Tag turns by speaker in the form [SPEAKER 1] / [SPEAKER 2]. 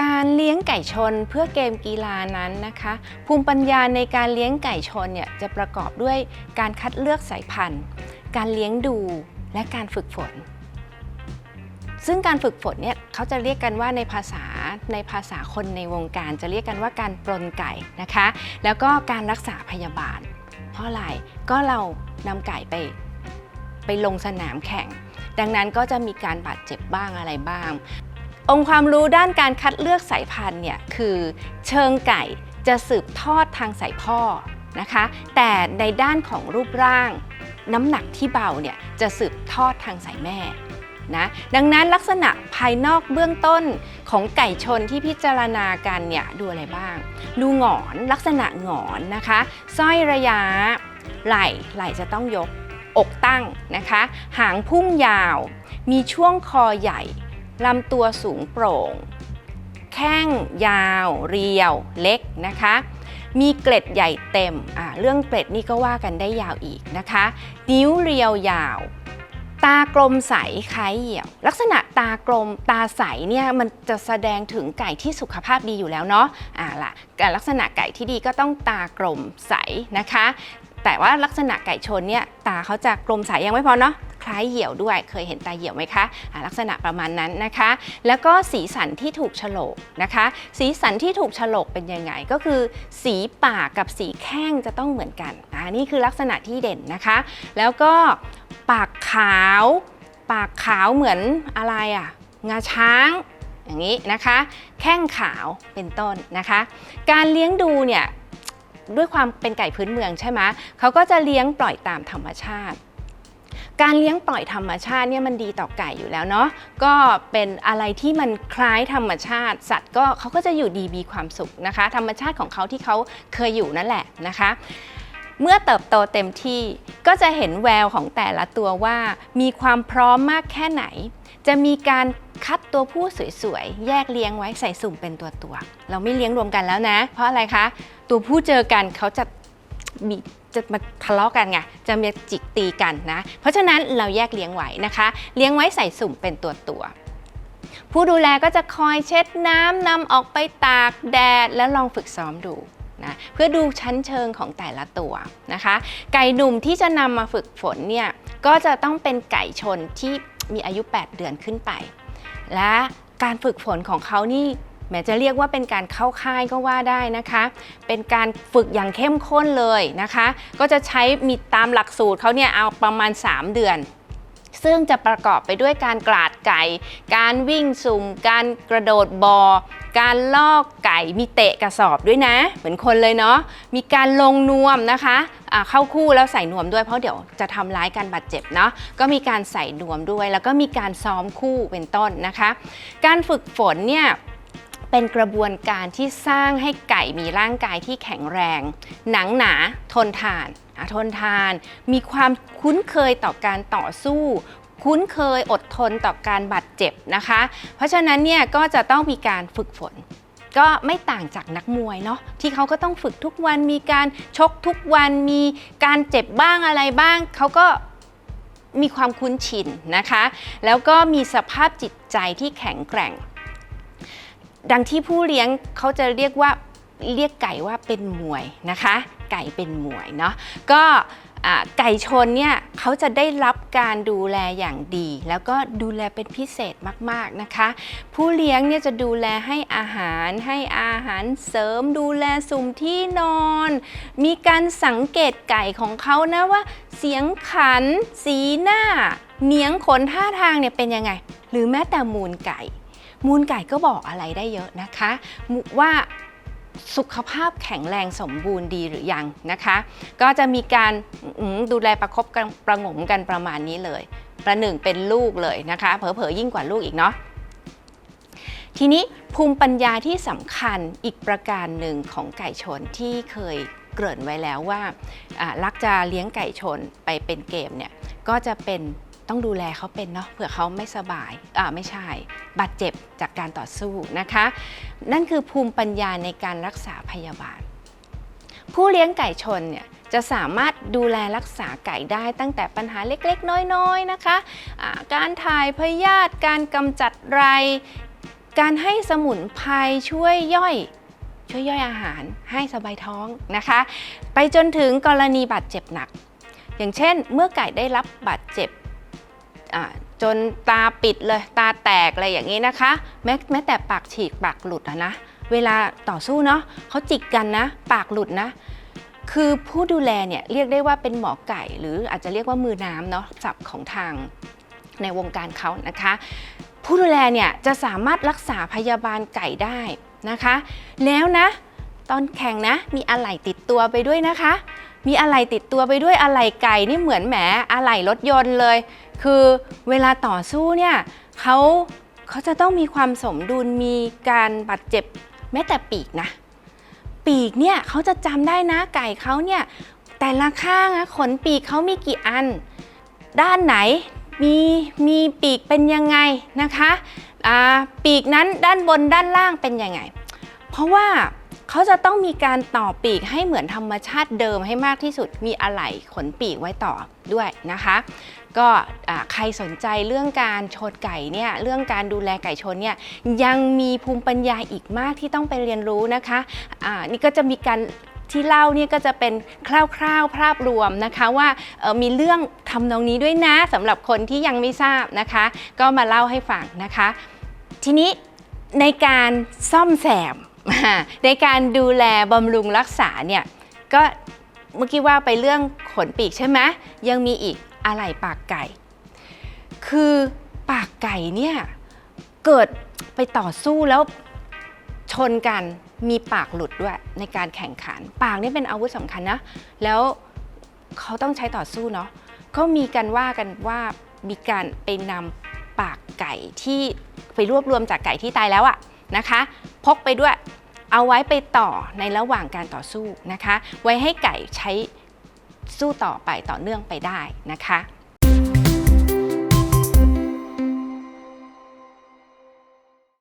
[SPEAKER 1] การเลี้ยงไก่ชนเพื่อเกมกีฬานั้นนะคะ ภูมิปัญญาในการเลี้ยงไก่ชนเนี่ยจะประกอบด้วยการคัดเลือกสายพันธุ์ การเลี้ยงดูและการฝึกฝน ซึ่งการฝึกฝนเนี่ยเขาจะเรียกกันว่าในภาษาในภาษาคนในวงการ จะเรียกกันว่าการปรนไก่นะคะ แล้วก็การรักษาพยาบาล เพราะอะไรก็เรานำไก่ไปไปลงสนามแข่ง ดังนั้นก็จะมีการบาดเจ็บบ้างอะไรบ้าง องค์ความรู้ด้านการคัดเลือกสายพันธุ์เนี่ยคือเชิงไก่จะสืบทอดทางสายพ่อนะคะ แต่ในด้านของรูปร่าง น้ำหนักที่เบาเนี่ยจะสืบทอดทางสายแม่นะดังนั้นลักษณะภายนอกเบื้องต้นของไก่ชนที่พิจารณากันเนี่ยดูอะไรบ้าง ดูหงอนลักษณะหงอนนะคะสร้อยระยะ ไหล่ไหล่จะต้องยก อกตั้งนะคะ หางพุ่งยาว มีช่วงคอใหญ่ ลำตัวสูงโปร่ง แข้งยาว เรียว เล็กนะคะ มีเกล็ดใหญ่เต็ม เรื่องเกล็ดนี่ก็ว่ากันได้ยาวอีกนะคะ นิ้วเรียวยาว ตากลมใสคล้ายเหี่ยว ลักษณะตากลมตาใสเนี่ยมันจะแสดงถึงไก่ที่สุขภาพดีอยู่แล้วเนาะอ่าล่ะลักษณะไก่ที่ดีก็ต้องตากลมใสนะคะ แต่ว่าลักษณะไก่ชนเนี่ยตาเขาจะกลมใสยังไม่พอเนาะ คล้ายเหี่ยวด้วย เคยเห็นตาเหี่ยวไหมคะอ่าลักษณะประมาณนั้นนะคะ แล้วก็สีสันที่ถูกฉลกนะคะ สีสันที่ถูกฉลกเป็นยังไง ก็คือ สีปากกับสีแข้งจะต้องเหมือนกันอ่านี่คือลักษณะที่เด่นนะคะ แล้วก็ปากขาว ปากขาวเหมือนอะไรอะงาช้างอย่างนี้นะคะ แข้งขาวเป็นต้นนะคะ การเลี้ยงดูเนี่ยด้วยความเป็นไก่พื้นเมืองใช่ไหมเขาก็จะเลี้ยงปล่อยตามธรรมชาติ การเลี้ยงปล่อยธรรมชาติเนี่ยมันดีต่อไก่อยู่แล้วเนาะก็เป็นอะไรที่มันคล้ายธรรมชาติ สัตว์ก็เขาก็จะอยู่ดีมีความสุขนะคะ ธรรมชาติของเขาที่เขาเคยอยู่นั่นแหละนะคะเมื่อเติบโตเต็มที่ก็จะเห็นแววของแต่ละตัวว่า มีความพร้อมมากแค่ไหน จะมีการคัดตัวผู้สวยๆ แยกเลี้ยงไว้ใส่สุ่มเป็นตัวตัว เราไม่เลี้ยงรวมกันแล้วนะ เพราะอะไรคะ ตัวผู้เจอกันเขาจะมี จะมาทะเลาะกันไงจะมีจิกตีกันนะ เพราะฉะนั้นเราแยกเลี้ยงไว้นะคะ เลี้ยงไว้ใส่สุ่มเป็นตัวตัวผู้ดูแลก็จะคอยเช็ดน้ำนำออกไปตากแดดแล้วลองฝึกซ้อมดูนะเพื่อดูชั้นเชิงของแต่ละตัวนะคะ ไก่หนุ่มที่จะนำมาฝึกฝนเนี่ยก็จะต้องเป็นไก่ชนที่มีอายุ 8 เดือนขึ้นไป และการฝึกฝนของเขานี่ แม้จะเรียกว่าเป็นการเข้าค่ายก็ว่าได้นะคะ เป็นการฝึกอย่างเข้มข้นเลยนะคะ ก็จะใช้มีตามหลักสูตรเขาเนี่ยเอาประมาณ 3 เดือนซึ่งจะประกอบไปด้วยการกลาดไก่ การวิ่งสุ่ม การกระโดดบอ การลอกไก่ มีเตะกระสอบด้วยนะ เหมือนคนเลยเนาะ มีการลงนวมนะคะเข้าคู่แล้วใส่นวมด้วยเพราะเดี๋ยวจะทำร้ายการบาดเจ็บเนาะ ก็มีการใส่นวมด้วย แล้วก็มีการซ้อมคู่เป็นต้นนะคะ การฝึกฝนเนี่ย เป็นกระบวนการที่สร้างให้ไก่มีร่างกายที่แข็งแรง หนังหนาทนทานทนทาน มีความคุ้นเคยต่อการต่อสู้ คุ้นเคยอดทนต่อการบาดเจ็บนะคะ เพราะฉะนั้นเนี่ยก็จะต้องมีการฝึกฝนก็ไม่ต่างจากนักมวยเนาะที่เขาก็ต้องฝึกทุกวันมีการชกทุกวันมีการเจ็บบ้างอะไรบ้าง เขาก็มีความคุ้นชินนะคะ แล้วก็มีสภาพจิตใจที่แข็งแกร่ง ดังที่ผู้เลี้ยงเขาจะเรียกว่าเรียกไก่ว่าเป็นมวยนะคะ ไก่เป็นมวยเนาะก็ไก่ชนเนี่ยเขาจะได้รับการดูแลอย่างดี แล้วก็ดูแลเป็นพิเศษมากๆนะคะ ผู้เลี้ยงเนี่ยจะดูแลให้อาหารให้อาหารเสริมดูแลสุ่มที่นอน มีการสังเกตไก่ของเขานะว่า เสียงขัน สีหน้าเหนียงขนท่าทางเนี่ยเป็นยังไง หรือแม้แต่มูลไก่ มูลไก่ก็บอกอะไรได้เยอะนะคะ ว่าสุขภาพแข็งแรงสมบูรณ์ดีหรือยังนะคะ ก็จะมีการดูแลประคบกันประงมกันประมาณนี้เลย ประหนึ่งเป็นลูกเลยนะคะเผลอๆยิ่งกว่าลูกอีกเนาะทีนี้ภูมิปัญญาที่สำคัญอีกประการหนึ่งของไก่ชนที่เคยเกริ่นไว้แล้วว่าอ่ารักจะเลี้ยงไก่ชนไปเป็นเกมเนี่ยก็จะเป็น ต้องดูแลเขาเป็นเนาะเผื่อเขาไม่สบายอ่าไม่ใช่ บาดเจ็บจากการต่อสู้นะคะ นั่นคือภูมิปัญญาในการรักษาพยาบาล ผู้เลี้ยงไก่ชนเนี่ยจะสามารถดูแลรักษาไก่ได้ตั้งแต่ปัญหาเล็กๆ น้อยๆนะคะะการถ่ายพยาธิการกำจัดไร การให้สมุนไพรช่วยย่อยช่วยย่อยอาหารให้สบายท้องนะคะ ไปจนถึงกรณีบาดเจ็บหนัก อย่างเช่น เมื่อไก่ได้รับบาดเจ็บ จนตาปิดเลย ตาแตกอะไรอย่างนี้นะคะ แม้แม้แต่ปากฉีกปากหลุดอะนะ เวลาต่อสู้เนาะเขาจิกกันนะ ปากหลุดนะ คือผู้ดูแลเนี่ยเรียกได้ว่าเป็นหมอไก่ หรืออาจจะเรียกว่ามือน้ำเนาะศัพท์ของทางในวงการเขานะคะ ผู้ดูแลเนี่ยจะสามารถรักษาพยาบาลไก่ได้นะคะ แล้วนะ ตอนแข่งนะ มีอะไหล่ติดตัวไปด้วยนะคะ มีอะไหล่ติดตัวไปด้วยอะไหล่ไก่นี่เหมือนแหมอะไหล่รถยนต์เลย คือเวลาต่อสู้เนี่ยเขาเขาจะต้องมีความสมดุลมีการบาดเจ็บแม้แต่ปีกนะ ปีกเนี่ยเขาจะจำได้นะไก่เขาเนี่ยแต่ละข้างอะขนปีกเขามีกี่อัน ด้านไหนมีมีปีกเป็นยังไงนะคะปีกนั้นด้านบนด้านล่างเป็นยังไง เพราะว่า เขาจะต้องมีการต่อปีกให้เหมือนธรรมชาติเดิมให้มากที่สุด มีอะไหล่ขนปีกไว้ต่อด้วยนะคะ ก็ใครสนใจเรื่องการชนไก่เนี่ย เรื่องการดูแลไก่ชนเนี่ย ยังมีภูมิปัญญาอีกมากที่ต้องไปเรียนรู้นะคะอ่านี่ก็จะมีการที่เล่าเนี่ยก็จะเป็นคร่าวๆภาพรวมนะคะว่ามีเรื่องทำนองนี้ด้วยนะสำหรับคนที่ยังไม่ทราบนะคะ ก็มาเล่าให้ฟังนะคะ ทีนี้ในการซ่อมแซม ในการดูแลบำรุงรักษาเนี่ยก็เมื่อกี้ว่าไปเรื่องขนปีกใช่ไหมยังมีอีกอะไหล่ปากไก่ คือปากไก่เนี่ยเกิดไปต่อสู้แล้วชนกันมีปากหลุดด้วยในการแข่งขัน ปากนี่เป็นอาวุธสำคัญนะ แล้วเขาต้องใช้ต่อสู้เนาะก็มีกันว่ากันว่ามีการไปนำปากไก่ที่ไปรวบรวมจากไก่ที่ตายแล้วอะ นะคะ พกไปด้วยเอาไว้ไปต่อในระหว่างการต่อสู้นะคะ ไว้ให้ไก่ใช้สู้ต่อไปต่อเนื่องไปได้นะคะ